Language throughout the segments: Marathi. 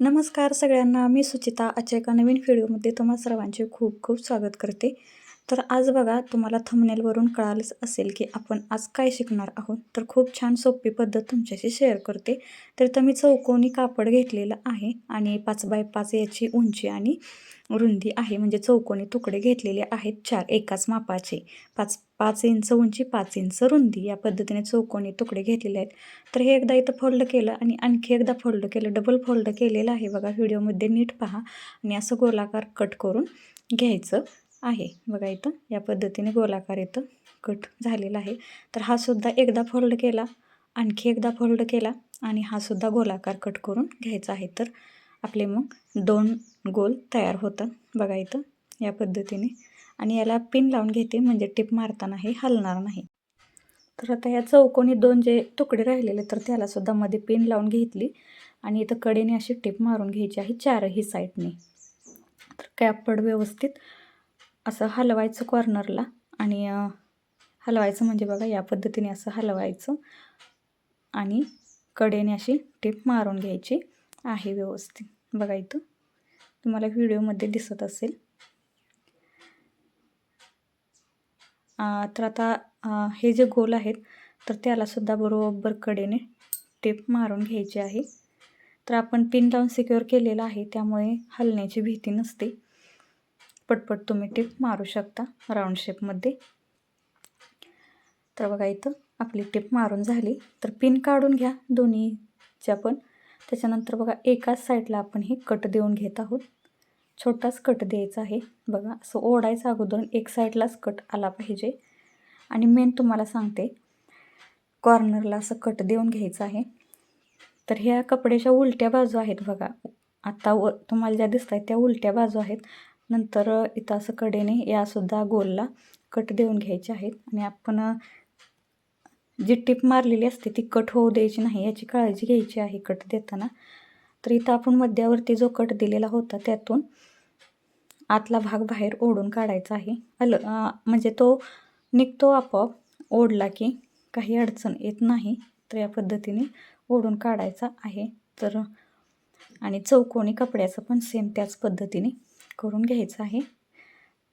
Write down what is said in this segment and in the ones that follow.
नमस्कार सगळ्यांना मी सुचिता. आजच्या एका नवीन व्हिडिओमध्ये तुम्हा सर्वांचे खूप खूप स्वागत करते. तर आज बघा तुम्हाला थंबनेलवरून कळालंच असेल की आपण आज काय शिकणार आहोत. तर खूप छान सोपी पद्धत तुमच्याशी शेअर करते. तर तर मी चौकोनी कापड घेतलेलं आहे आणि पाच बाय पाच याची उंची आणि रुंदी आहे. म्हणजे चौकोनी तुकडे घेतलेले आहेत चार एकाच मापाचे. पाच पाच इंच उंची पाच इंच रुंदी या पद्धतीने चौकोनी तुकडे घेतलेले आहेत. तर हे एकदा इथं फोल्ड केलं आणि आणखी एकदा फोल्ड केलं डबल फोल्ड केलेलं आहे. बघा व्हिडिओमध्ये नीट पहा आणि असं गोलाकार कट करून घ्यायचं. आहे. बघा इथं या पद्धतीने गोलाकार इथं कट झालेला आहे. तर हा सुद्धा एकदा फोल्ड केला आणखी एकदा फोल्ड केला आणि हा सुद्धा गोलाकार कट करून घ्यायचा आहे. तर आपले मग दोन गोल तयार होतात. बघा इथं या पद्धतीने. आणि याला पिन लावून घेते म्हणजे टिप मारताना हे हलणार नाही. तर आता या चौकोनी दोन जे तुकडे राहिलेले तर त्यालासुद्धा मध्ये पिन लावून घेतली. आणि इथं कडेने अशी टिप मारून घ्यायची आहे चारही साईडने. तर कॅपड व्यवस्थित असं हलवायचं कॉर्नरला आणि हलवायचं म्हणजे बघा या पद्धतीने असं हलवायचं आणि कडेने अशी टिप मारून घ्यायची आहे व्यवस्थित. बघा इथं तुम्हाला व्हिडिओमध्ये दिसत असेल. तर आता हे जे गोल आहेत तर त्यालासुद्धा बरोबर कडेने टेप मारून घ्यायची आहे. तर आपण पिन लावून सिक्युअर केलेलं आहे त्यामुळे हलण्याची भीती नसते. पटपट तुम्ही टिप मारू शकता राऊंड शेपमध्ये तर बघा इथं आपली टिप मारून झाली. तर पिन काढून घ्या दोन्हीच्या पण. त्याच्यानंतर बघा एकाच साईडला आपण हे कट देऊन घेत आहोत. छोटाच कट द्यायचा आहे. बघा असं ओढायचं अगोदर एक साईडलाच कट आला पाहिजे. आणि मेन तुम्हाला सांगते कॉर्नरला असं कट देऊन घ्यायचं आहे. तर ह्या कपड्याच्या उलट्या बाजू आहेत बघा. आता व तुम्हाला ज्या दिसत आहेत त्या उलट्या बाजू आहेत. नंतर इथं असं कडेने यासुद्धा गोलला कट देऊन घ्यायचे आहेत. आणि आपण जी टिप मारलेली असते ती कट होऊ द्यायची नाही याची काळजी घ्यायची आहे कट देताना. तर इथं आपण मध्यावरती जो कट दिलेला होता त्यातून आतला भाग बाहेर ओढून काढायचा आहे. अल म्हणजे तो निघतो आपोआप ओढला की काही अडचण येत नाही तर या पद्धतीने ओढून काढायचा आहे. तर आणि चौकोनी कपड्याचं पण सेम त्याच पद्धतीने करून घ्यायचं आहे.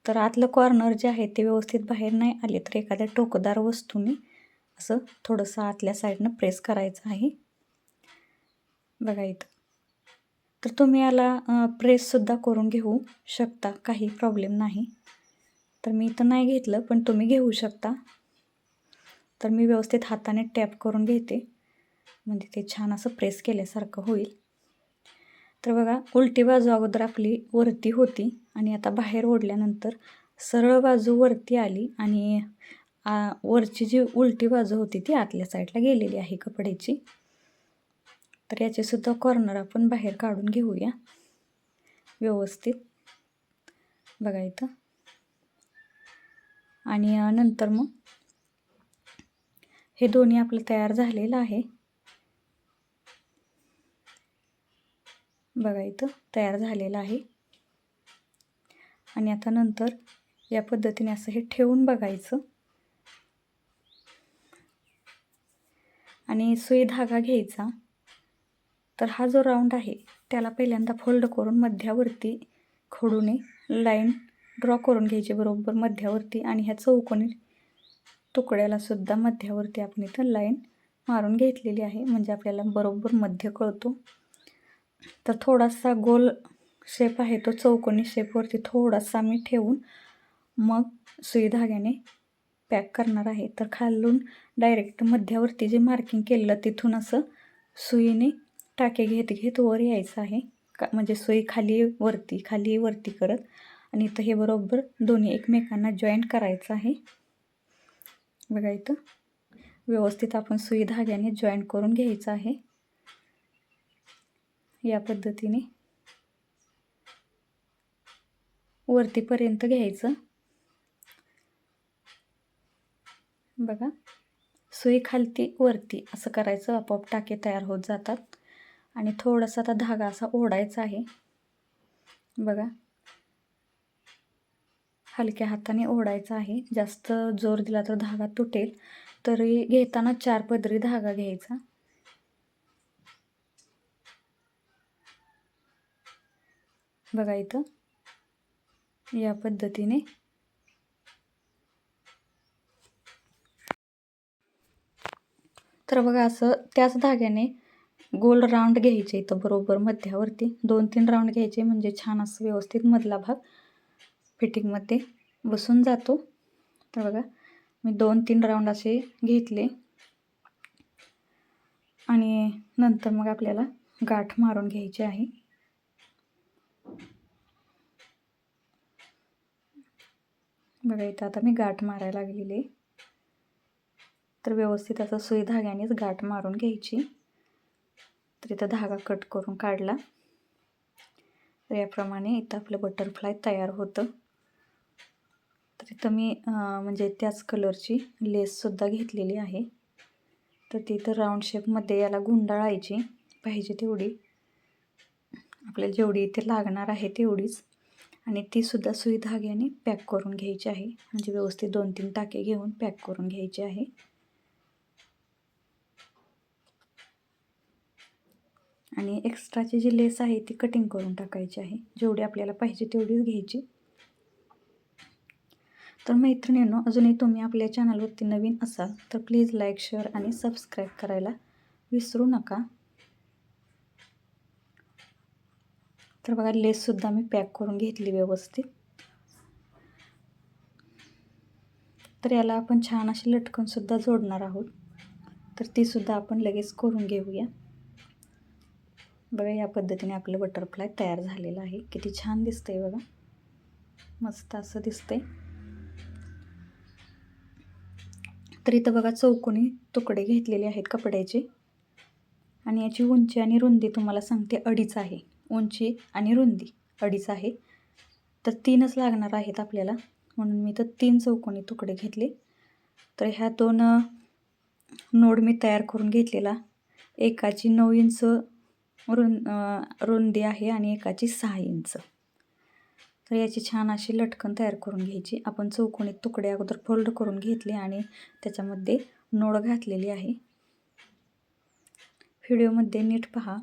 तर आतलं कॉर्नर जे आहे ते व्यवस्थित बाहेर नाही आले तर एखाद्या टोकदार वस्तूने असं थोडंसं आतल्या साईडनं प्रेस करायचं आहे. बघा इथं. तर तुम्ही याला प्रेससुद्धा करून घेऊ शकता काही प्रॉब्लेम नाही. तर मी इथं नाही घेतलं पण तुम्ही घेऊ शकता. तर मी व्यवस्थित हाताने टॅप करून घेते. म्हणजे ते छान असं प्रेस केल्यासारखं होईल. तर बघा उलटी बाजू अगोदर आपली वरती होती आणि आता बाहेर ओढल्यानंतर सरळ बाजू वरती आली आणि वरची जी उलटी बाजू होती ती आतल्या साईडला गेलेली आहे कपड्याची. तर याचेसुद्धा कॉर्नर आपण बाहेर काढून घेऊया. व्यवस्थित. बघा इथं. आणि नंतर मग हे दोन्ही आपलं तयार झालेलं आहे. बघा इथं तयार झालेलं आहे. आणि आता नंतर या पद्धतीने असं हे ठेवून बघायचं. आणि सुई धागा घ्यायचा. तर हा जो राऊंड आहे त्याला पहिल्यांदा फोल्ड करून मध्यावरती खोडूने लाईन ड्रॉ करून घ्यायची बरोबर मध्यावरती. आणि ह्या चौकोनी तुकड्यालासुद्धा मध्यावरती आपण इथं लाईन मारून घेतलेली आहे. म्हणजे आपल्याला बरोबर मध्य कळतो. तर थोडासा गोल शेप आहे तो चौकोनी शेपवरती थोडासा मी ठेवून मग सुई धाग्याने पॅक करणार आहे. तर खालून डायरेक्ट मध्यावरती जे मार्किंग केलेलं तिथून असं सुईने टाके घेत घेत वर यायचं आहे. का म्हणजे सुई खाली वरती खाली वरती करत आणि इथं हे बरोबर दोन्ही एकमेकांना जॉईंट करायचं आहे. बघा इथं. व्यवस्थित आपण सुई धाग्याने जॉईंट करून घ्यायचं आहे. या पद्धतीने वरतीपर्यंत घ्यायचं. बघा. सुई खालती वरती असं करायचं. आपोआप टाके तयार होत जातात. आणि थोडासा आता धागा असा ओढायचा आहे. बघा. हलक्या हाताने ओढायचा आहे. जास्त जोर दिला तर धागा तुटेल. तरी घेताना चार पदरी धागा घ्यायचा. बघा इथं. या पद्धतीने. तर बघा असं त्याच धाग्याने गोल राऊंड घ्यायचे इथं बरोबर मध्यावरती. दोन तीन राऊंड घ्यायचे म्हणजे छान असं व्यवस्थित मधला भाग फिटिंगमध्ये बसून जातो. तर बघा मी दोन तीन राऊंड असे घेतले. आणि नंतर मग आपल्याला गाठ मारून घ्यायची आहे. बघा इथं आता मी गाठ मारायला लागलेली तर व्यवस्थित असं सुई धाग्यानेच गाठ मारून घ्यायची. तर इथं धागा कट करून काढला. तर याप्रमाणे इथं आपलं बटरफ्लाय तयार होतं. तर इथं मी म्हणजे त्याच कलरची लेससुद्धा घेतलेली आहे. तर ती तर राऊंड शेपमध्ये याला गुंडाळायची पाहिजे तेवढी. आपल्याला जेवढी इथे लागणार आहे तेवढीच. आणि तीसुद्धा सुई धाग्याने पॅक करून घ्यायची आहे. म्हणजे व्यवस्थित दोन तीन टाके घेऊन पॅक करून घ्यायचे आहे. आणि एक्स्ट्राची जी लेस आहे ती कटिंग करून टाकायची आहे. जेवढी आपल्याला पाहिजे तेवढीच घ्यायची. तर मैत्रिणींनो अजूनही तुम्ही आपल्या चॅनलवरती नवीन असाल तर प्लीज लाईक शेअर आणि सबस्क्राईब करायला विसरू नका. तर बघा लेससुद्धा मी पॅक करून घेतली व्यवस्थित. तर याला आपण छान अशी लटकनसुद्धा जोडणार आहोत. तर तीसुद्धा आपण लगेच करून घेऊया. बघा या पद्धतीने आपलं बटरफ्लाय तयार झालेलं आहे. किती छान दिसतंय बघा. मस्त असं दिसतंय. तर इथं बघा चौकोनी तुकडे घेतलेले आहेत कपड्याचे. आणि याची उंची आणि रुंदी तुम्हाला सांगते अडीच आहे. उंची आणि रुंदी अडीच आहे. तर तीनच लागणार आहेत आपल्याला. म्हणून मी तर तीन चौकोनी तुकडे घेतले. तर ह्या दोन नोड मी तयार करून घेतलेला. एकाची नऊ इंच रुं रुंदी आहे आणि एकाची सहा इंच. तर याची छान अशी लटकन तयार करून घ्यायची. आपण चौकोनी तुकडे अगोदर फोल्ड करून घेतले आणि त्याच्यामध्ये नोड घातलेली आहे. व्हिडिओमध्ये नीट पहा.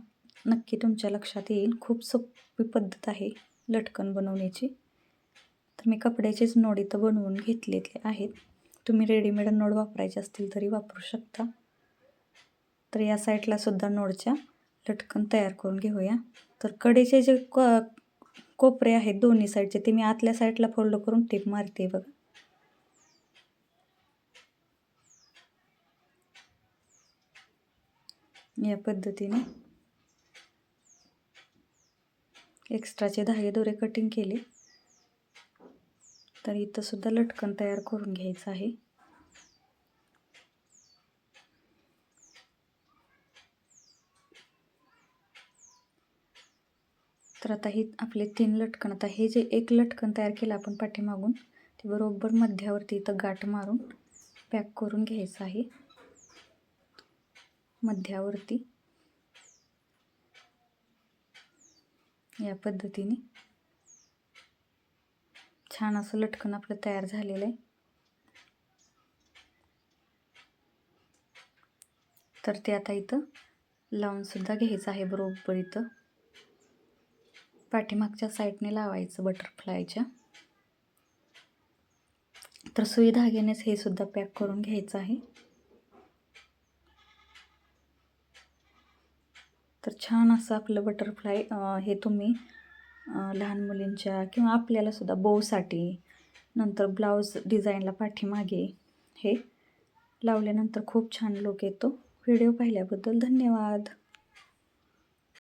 नक्की तुमच्या लक्षात येईल. खूप सोपी पद्धत आहे लटकन बनवण्याची. तर मी कपड्याचेच नोड इथं बनवून घेतलेले आहेत. तुम्ही रेडीमेड नोड वापरायचे असतील तरी वापरू शकता. तर या साईडला सुद्धा नोडच्या लटकन तयार करून घेऊया. तर कडेचे जे क कोपरे आहेत दोन्ही साईडचे ते मी आतल्या साईडला फोल्ड करून टेप मारते बघा. या पद्धतीने एक्स्ट्राचे धागे दोरे कटिंग केले. तर इथंसुद्धा लटकन तयार करून घ्यायचं आहे. तर आता ही आपले तीन लटकन आता हे जे एक लटकन तयार केलं आपण पाठीमागून ते बरोबर मध्यावरती इथं गाठ मारून पॅक करून घ्यायचं आहे. मध्यावरती. या पद्धतीने. छान असं लटकन आपलं तयार झालेलं आहे. तर ते आता इथं लावूनसुद्धा घ्यायचं आहे बरोबर इथं. पाठीमागच्या साईडने लावायचं बटरफ्लायच्या. तर सुई धाग्यानेच हे सुद्धा पॅक करून घ्यायचं आहे. तर छान असं आपलं बटरफ्लाय हे तुम्ही लहान मुलींच्या किंवा आपल्यालासुद्धा बोसाठी नंतर ब्लाऊज डिझाईनला पाठीमागे हे लावल्यानंतर खूप छान लोक येतो. व्हिडिओ पाहिल्याबद्दल धन्यवाद.